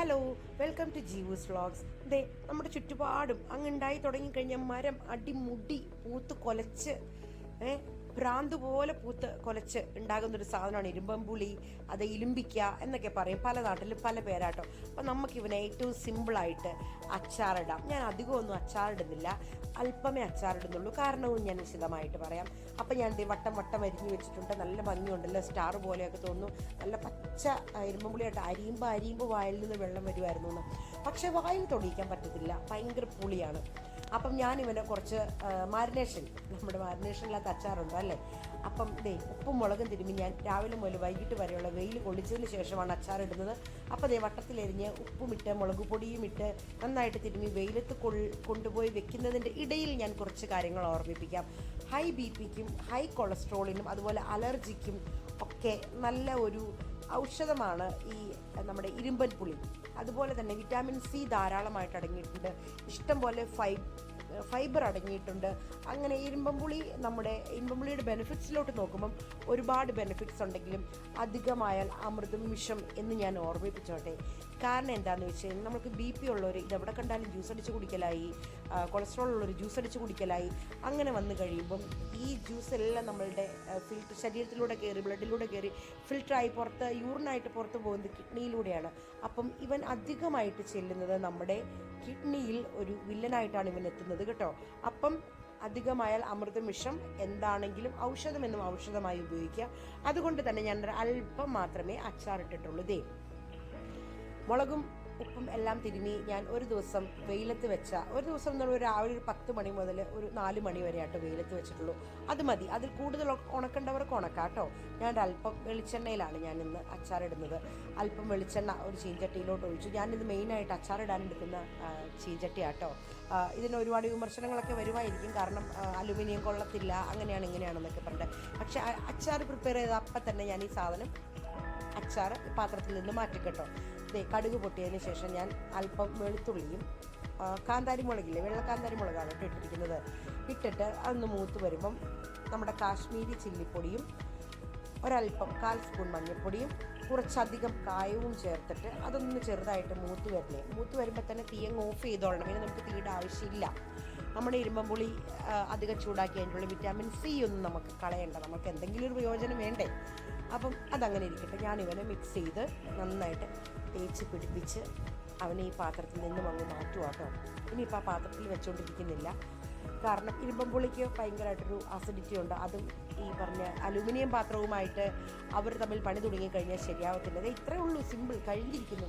Hello welcome to Jeevu's vlogs ദേ നമ്മുടെ ചുറ്റുപാടും അങ്ങുണ്ടായി തുടങ്ങിക്കഴിഞ്ഞാൽ മരം അടിമുടി പൂത്ത് കൊലച്ച് ഏ ഭ്രാന്ത് പോലെ പൂത്ത് കൊലച്ച് ഉണ്ടാകുന്ന ഒരു സാധനമാണ് ഇരുമ്പമ്പുളി അത് ഇലുമ്പിക്ക എന്നൊക്കെ പറയും പല നാട്ടിലും പല പേരാട്ടോ. അപ്പം നമുക്ക് ഇവനെ ഏറ്റവും സിമ്പിളായിട്ട് അച്ചാറിടാം. ഞാൻ അധികമൊന്നും അച്ചാറിടുന്നില്ല. അല്പമേ അച്ചാറിടുന്നുള്ളൂ. കാരണവും ഞാൻ വിശദമായിട്ട് പറയാം. അപ്പം ഞാൻ വട്ടം വട്ടം അരിഞ്ഞു വെച്ചിട്ടുണ്ട്. നല്ല ഭംഗിയുണ്ടല്ലോ. സ്റ്റാർ പോലെയൊക്കെ തോന്നുന്നു. നല്ല പച്ച ഇരുമ്പം പുളിയായിട്ട് അരിയുമ്പോൾ അരിയുമ്പോൾ വായിൽ നിന്ന് വെള്ളം വരുമായിരുന്നു എന്ന്. പക്ഷേ വായിൽ തൊടിയിക്കാൻ പറ്റത്തില്ല. ഭയങ്കര പുളിയാണ്. അപ്പം ഞാൻ ഇവനെ കുറച്ച് മാരിനേഷൻ നമ്മുടെ മാരിനേഷനിലകത്ത് അച്ചാറുണ്ട് അല്ലേ? അപ്പം ദേ ഉപ്പും മുളകും തിരുമ്മി ഞാൻ രാവിലെ മുതൽ വൈകിട്ട് വരെയുള്ള വെയിൽ കൊള്ളിച്ചതിന് ശേഷമാണ് അച്ചാറിടുന്നത് അപ്പം ദേ വട്ടത്തിലെരിഞ്ഞ് ഉപ്പും ഇട്ട് മുളക് പൊടിയും ഇട്ട് നന്നായിട്ട് തിരുമ്മി വെയിലത്ത് കൊണ്ടുപോയി വെക്കുന്നതിന്റെ ഇടയിൽ ഞാൻ കുറച്ച് കാര്യങ്ങൾ ഓർമ്മിപ്പിക്കാം. ഹൈ ബി പിക്കും ഹൈ കൊളസ്ട്രോളിനും അതുപോലെ അലർജിക്കും ഒക്കെ നല്ല ഒരു ഔഷധമാണ് ഈ നമ്മുടെ ഇരുമ്പൻ പുളി. അതുപോലെ തന്നെ വിറ്റാമിൻ സി ധാരാളമായിട്ട് അടങ്ങിയിട്ടുണ്ട്. ഇഷ്ടംപോലെ ഫൈ ഫൈബർ അടങ്ങിയിട്ടുണ്ട്. അങ്ങനെ ഇരുമ്പമ്പുളി നമ്മുടെ ഇരുമ്പമ്പുളിയുടെ ബെനിഫിറ്റ്സിലോട്ട് നോക്കുമ്പം ഒരുപാട് ബെനിഫിറ്റ്സ് ഉണ്ടെങ്കിലും അധികമായാൽ അമൃതം വിഷം എന്ന് ഞാൻ ഓർമ്മിപ്പിച്ചോട്ടെ. കാരണം എന്താണെന്ന് വെച്ച് കഴിഞ്ഞാൽ നമുക്ക് ബി പി ഉള്ളവർ ഇതെവിടെ കണ്ടാലും ജ്യൂസ് അടിച്ച് കുടിക്കലായി കൊളസ്ട്രോൾ ഉള്ളവർ ജ്യൂസ് അടിച്ച് കുടിക്കലായി അങ്ങനെ വന്നു കഴിയുമ്പം ഈ ജ്യൂസ് എല്ലാം നമ്മളുടെ ഫിൽറ്റർ ശരീരത്തിലൂടെ കയറി ബ്ലഡിലൂടെ കയറി ഫിൽറ്ററായി പുറത്ത് യൂറിനായിട്ട് പുറത്ത് പോകുന്നത് കിഡ്നിയിലൂടെയാണ്. അപ്പം ഇവൻ അധികമായിട്ട് ചെല്ലുന്നത് നമ്മുടെ കിഡ്നിയിൽ ഒരു വില്ലനായിട്ടാണ് ഇവൻ എത്തുന്നത് കേട്ടോ. അപ്പം അധികമായാൽ അമൃതം വിഷം എന്താണെങ്കിലും ഔഷധമെന്നും ഔഷധമായി ഉപയോഗിക്കുക. അതുകൊണ്ട് തന്നെ ഞാൻ അല്പം മാത്രമേ അച്ചാറിട്ടിട്ടുള്ളൂ മുളകും ഉപ്പും എല്ലാം തിരുമി ഞാൻ ഒരു ദിവസം വെയിലത്ത് വെച്ച ഒരു ദിവസം എന്ന് പറഞ്ഞാൽ രാവിലെ ഒരു പത്ത് മണി മുതൽ ഒരു നാല് മണി വരെ ആട്ടോ വെയിലത്ത് വെച്ചിട്ടുള്ളൂ. അത് മതി. അതിൽ കൂടുതൽ ഉണക്കേണ്ടവർക്ക് ഉണക്കേണ്ടവർക്ക് ഉണക്കാട്ടോ ഞാൻ അല്പം വെളിച്ചെണ്ണയിലാണ് ഞാൻ ഇന്ന് അച്ചാറിടുന്നത് അല്പം വെളിച്ചെണ്ണ ഒരു ചീഞ്ചട്ടിയിലോട്ട് ഒഴിച്ചു. ഞാനിത് മെയിനായിട്ട് അച്ചാറിടാൻ എടുക്കുന്ന ചീഞ്ചട്ടിയാട്ടോ. ഇതിന് ഒരുപാട് വിമർശനങ്ങളൊക്കെ വരുമായിരിക്കും. കാരണം അലുമിനിയം കൊള്ളത്തില്ല അങ്ങനെയാണ് ഇങ്ങനെയാണെന്നൊക്കെ പറഞ്ഞിട്ട്. പക്ഷേ അച്ചാർ പ്രിപ്പയർ ചെയ്ത അപ്പം തന്നെ ഞാൻ ഈ സാധനം അച്ചാർ പാത്രത്തിൽ നിന്ന് മാറ്റിക്കെട്ടോ. ദേ കടുക് പൊട്ടിയതിന് ശേഷം ഞാൻ അല്പം വെളുത്തുള്ളിയും കാന്താരി മുളകില്ലേ വെള്ള കാന്താരി മുളകാണ് ഇട്ടിരിക്കുന്നത്. ഇട്ടിട്ട് അതൊന്ന് മൂത്ത് വരുമ്പം നമ്മുടെ കാശ്മീരി ചില്ലിപ്പൊടിയും ഒരല്പം കാൽ സ്പൂൺ മഞ്ഞൾപ്പൊടിയും കുറച്ചധികം കായവും ചേർത്തിട്ട് അതൊന്ന് ചെറുതായിട്ട് മൂത്ത് വരണേ. മൂത്ത് വരുമ്പോൾ തന്നെ തീ അങ്ങ് ഓഫ് ചെയ്തോളണം. പിന്നെ നമുക്ക് തീയുടെ ആവശ്യമില്ല. നമ്മുടെ ഇരുമ്പമ്പുളി അധികം ചൂടാക്കി അതിന്റെ ഉള്ളിൽ വിറ്റാമിൻ സി ഒന്നും നമുക്ക് കളയേണ്ട. നമുക്ക് എന്തെങ്കിലും ഒരു പ്രയോജനം വേണ്ടേ? അപ്പം അതങ്ങനെ ഇരിക്കട്ടെ. ഞാൻ ഇവനെ മിക്സ് ചെയ്ത് നന്നായിട്ട് തേച്ച് പിടിപ്പിച്ച് അവനെ ഈ പാത്രത്തിൽ നിന്നും അങ്ങ് മാറ്റുവാട്ടോ ഇനിയിപ്പോൾ ആ പാത്രത്തിൽ വെച്ചുകൊണ്ടിരിക്കുന്നില്ല കാരണം ഇരുമ്പമ്പുളിക്ക് ഭയങ്കരമായിട്ടൊരു അസിഡിറ്റി ഉണ്ട്. അതും ഈ പറഞ്ഞ അലുമിനിയം പാത്രവുമായിട്ട് അവർ തമ്മിൽ പണി തുടങ്ങിക്കഴിഞ്ഞാൽ ശരിയാവത്തില്ല. അത് ഇത്രയേ ഉള്ളൂ സിമ്പിൾ കഴിഞ്ഞിരിക്കുന്നു.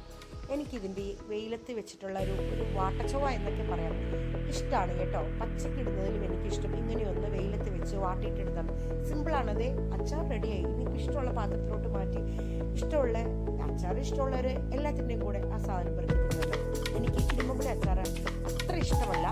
എനിക്കിതിന്റെ വെയിലത്ത് വെച്ചിട്ടുള്ള ഒരു ഒരു വാട്ടച്ചോവ എന്നൊക്കെ പറയാം. ഇഷ്ടമാണ് കേട്ടോ. പച്ചക്കിടുന്നതിലും എനിക്കിഷ്ടം. ഇങ്ങനെയൊന്ന് വെച്ച് വാട്ടിയിട്ടെടുത്താണ് സിമ്പിളാണത് അച്ചാർ റെഡിയായി നിങ്ങൾക്ക് ഇഷ്ടമുള്ള പാത്രത്തിലോട്ട് മാറ്റി. ഇഷ്ടമുള്ള അച്ചാർ ഇഷ്ടമുള്ളവർ എല്ലാത്തിന്റെയും കൂടെ ആ സാധനം പെറുക്കി തിന്നുന്നത് എനിക്ക് ഇരുമ്പുമ്പുളി അച്ചാറാണ് അത്ര ഇഷ്ടമല്ല.